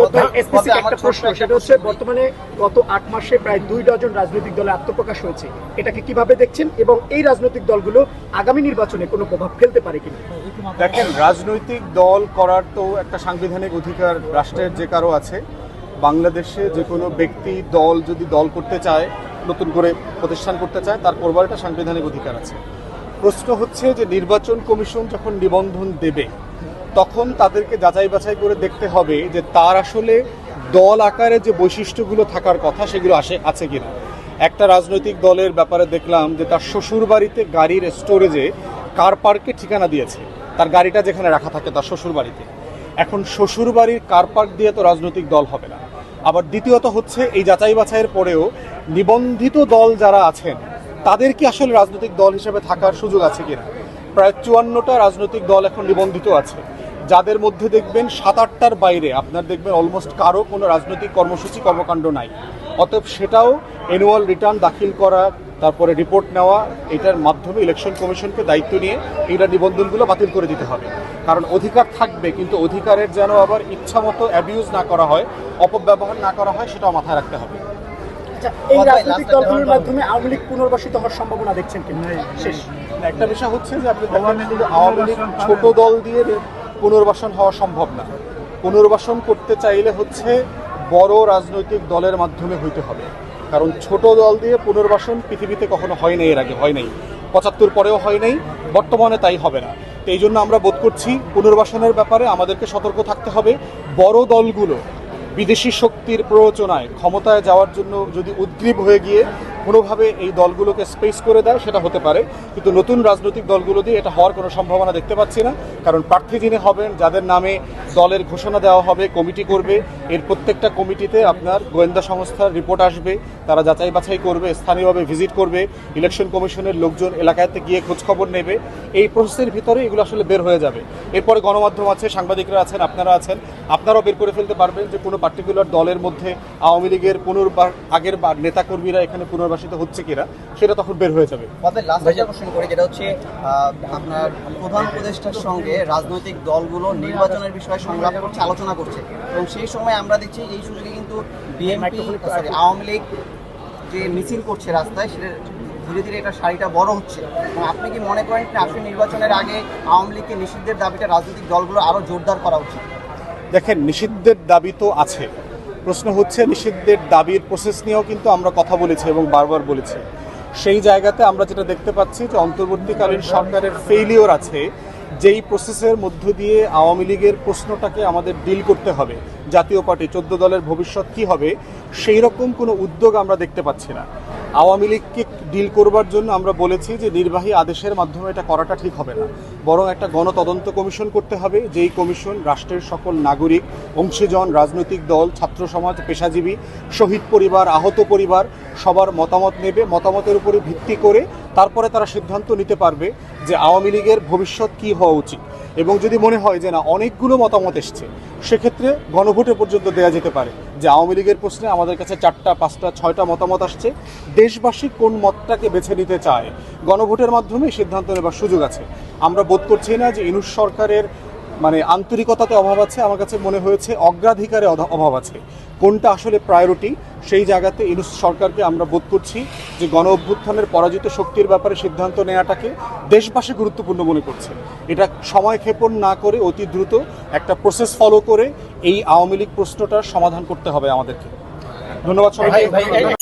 সুবোধ ভাই তবে স্পেসিফিক একটা প্রশ্ন সেটা হচ্ছে বর্তমানে গত আট মাসে প্রায় দুই ডজন রাজনৈতিক দলে আত্মপ্রকাশ হয়েছে। এটাকে কীভাবে দেখছেন এবং এই রাজনৈতিক দলগুলো আগামী নির্বাচনে কোনো প্রভাব ফেলতে পারে কিনা? দেখেন রাজনৈতিক দল করার তো একটা সাংবিধানিক অধিকার রাষ্ট্রের যে কারও আছে বাংলাদেশে যে কোনো ব্যক্তি দল যদি দল করতে চায় নতুন করে প্রতিষ্ঠান করতে চায় তার করবার একটা সাংবিধানিক অধিকার আছে। প্রশ্ন হচ্ছে যে নির্বাচন কমিশন যখন নিবন্ধন দেবে তখন তাদেরকে যাচাই বাছাই করে দেখতে হবে যে তার আসলে দল আকারে যে বৈশিষ্ট্যগুলো থাকার কথা সেগুলো আসে, আছে কিনা। একটা রাজনৈতিক দলের ব্যাপারে দেখলাম যে তার শ্বশুর বাড়িতে গাড়ির স্টোরেজে কার পার্কে ঠিকানা দিয়েছে। তার গাড়িটা যেখানে রাখা থাকে তার শ্বশুর বাড়িতে এখন শ্বশুর বাড়ির কার পার্ক দিয়ে তো রাজনৈতিক দল হবে না। আবার দ্বিতীয়ত হচ্ছে এই যাচাই বাছাইয়ের পরেও নিবন্ধিত দল যারা আছেন, তাদের কি আসলে রাজনৈতিক দল হিসেবে থাকার সুযোগ আছে কিনা? প্রায় চুয়ান্নটা রাজনৈতিক দল এখন নিবন্ধিত আছে। যাদের মধ্যে দেখবেন সাত আটটার বাইরে, আপনার দেখবেন অলমোস্ট কারও কোনো রাজনৈতিক কর্মসূচি, কর্মকাণ্ড নাই। অতএব সেটাও অ্যানুয়াল রিটার্ন দাখিল করা, তারপরে রিপোর্ট নেওয়া, এটার মাধ্যমে ইলেকশন কমিশনকে দায়িত্ব নিয়ে এইটা নিবন্ধনগুলো বাতিল করে দিতে হবে। কারণ অধিকার থাকবে, কিন্তু অধিকারের যেন আবার ইচ্ছা মতো অ্যাবিউজ না করা হয়, অপব্যবহার না করা হয়, সেটাও মাথায় রাখতে হবে। এই রাজনৈতিক দলগুলোর মাধ্যমে আওয়ামী লীগ পুনর্বাসিত হওয়ার সম্ভাবনা দেখছেন কিনা? শেষ। একটা বিষয় হচ্ছে যে আপনি আওয়ামী লীগ ছোট দল দিয়ে পুনর্বাসন হওয়া সম্ভব না। পুনর্বাসন করতে চাইলে হচ্ছে বড় রাজনৈতিক দলের মাধ্যমে হইতে হবে। কারণ ছোট দল দিয়ে পুনর্বাসন পৃথিবীতে কখনো হয় নাই এর আগে হয় নাই। পঁচাত্তর পরেও হয় নাই বর্তমানে তাই হবে না। এই জন্য আমরা বোধ করছি পুনর্বাসনের ব্যাপারে আমাদেরকে সতর্ক থাকতে হবে। বড় দলগুলো বিদেশি শক্তির প্ররোচনায় ক্ষমতায় যাওয়ার জন্য যদি উদ্গ্রীব হয়ে গিয়ে কোনোভাবে এই দলগুলোকে স্পেস করে দেয়, সেটা হতে পারে। কিন্তু নতুন রাজনৈতিক দলগুলো দিয়ে এটা হওয়ার কোনো সম্ভাবনা দেখতে পাচ্ছি না। কারণ প্রার্থী যিনি হবেন, যাদের নামে দলের ঘোষণা দেওয়া হবে, কমিটি করবে। এর প্রত্যেকটা কমিটিতে আপনার গোয়েন্দা সংস্থার রিপোর্ট আসবে, তারা যাচাই বাছাই করবে, স্থানীয়ভাবে ভিজিট করবে, ইলেকশন কমিশনের লোকজন এলাকাতে গিয়ে খোঁজখবর নেবে। এই প্রসেসের ভিতরে এগুলো আসলে বের হয়ে যাবে। এরপরে গণমাধ্যম আছে, সাংবাদিকরা আছেন, আপনারা আছেন, আপনারাও বের করে ফেলতে পারবেন যে কোনো পার্টিকুলার দলের মধ্যে আওয়ামী লীগের পুনর্বার আগের বা নেতাকর্মীরা এখানে পুনর্বাসিত হচ্ছে কিনা, সেটা তখন বের হয়ে যাবে। প্রধান উপদেষ্টার সঙ্গে রাজনৈতিক দলগুলো নির্বাচনের বিষয়ে সংলাপ করছে আলোচনা করছে। এবং সেই সময় আমরা দেখছি এই সুযোগে কিন্তু বিএনপি সরি আওয়ামী লীগ যে মিছিল করছে রাস্তায় সেটা ধীরে ধীরে এটা শাড়িটা বড় হচ্ছে। এবং আপনি কি মনে করেন যে আসলে নির্বাচনের আগে আওয়ামী লীগকে নিষিদ্ধের দাবিটা রাজনৈতিক দলগুলো আরও জোরদার করা উচিত? দেখেন নিষিদ্ধের দাবি তো আছে। প্রশ্ন হচ্ছে নিষিদ্ধের দাবির প্রসেস নিয়েও কিন্তু আমরা কথা বলেছি এবং বারবার বলেছি। সেই জায়গাতে আমরা যেটা দেখতে পাচ্ছি যে অন্তর্বর্তীকালীন সরকারের ফেইলিওর আছে। যেই প্রসেসের মধ্য দিয়ে আওয়ামী লীগের প্রশ্নটাকে আমাদের ডিল করতে হবে, জাতীয় পার্টি, চোদ্দ দলের ভবিষ্যৎ কি হবে সেই রকম কোনো উদ্যোগ আমরা দেখতে পাচ্ছি না। আওয়ামী লীগকে ডিল করবার জন্য আমরা বলেছি যে নির্বাহী আদেশের মাধ্যমে এটা করাটা ঠিক হবে না। বরং একটা গণতদন্ত কমিশন করতে হবে, যেই কমিশন রাষ্ট্রের সকল নাগরিক, অংশীজন, রাজনৈতিক দল, ছাত্র সমাজ, পেশাজীবী, শহীদ পরিবার, আহত পরিবার, সবার মতামত নেবে, মতামতের উপরে ভিত্তি করে তারপরে তারা সিদ্ধান্ত নিতে পারবে যে আওয়ামী লীগের ভবিষ্যৎ কি হওয়া উচিত। এবং যদি মনে হয় যে না, অনেকগুলো মতামত এসছে, সেক্ষেত্রে গণভোটে পর্যন্ত দেওয়া যেতে পারে যে আওয়ামী লীগের প্রশ্নে আমাদের কাছে চারটা, পাঁচটা, ছয়টা মতামত আসছে। দেশবাসী কোন মতটাকে বেছে নিতে চায়? গণভোটের মাধ্যমে সিদ্ধান্ত নেবার সুযোগ আছে। আমরা বোধ করছি না যে ইনুস সরকারের মানে আন্তরিকতাতে অভাব আছে, আমার কাছে মনে হয়েছে অগ্রাধিকারে অভাব আছে। কোনটা আসলে প্রায়োরিটি সেই জায়গাতে ইনুস সরকারকে আমরা বোধ করছি যে গণ অভ্যুত্থানের পরাজিত শক্তির ব্যাপারে সিদ্ধান্ত নেওয়াটাকে দেশবাসী গুরুত্বপূর্ণ মনে করছে। এটা সময় ক্ষেপণ না করে অতি দ্রুত একটা প্রসেস ফলো করে এই আওয়ামী লীগ প্রশ্নটার সমাধান করতে হবে আমাদেরকে। ধন্যবাদ সবাইকে।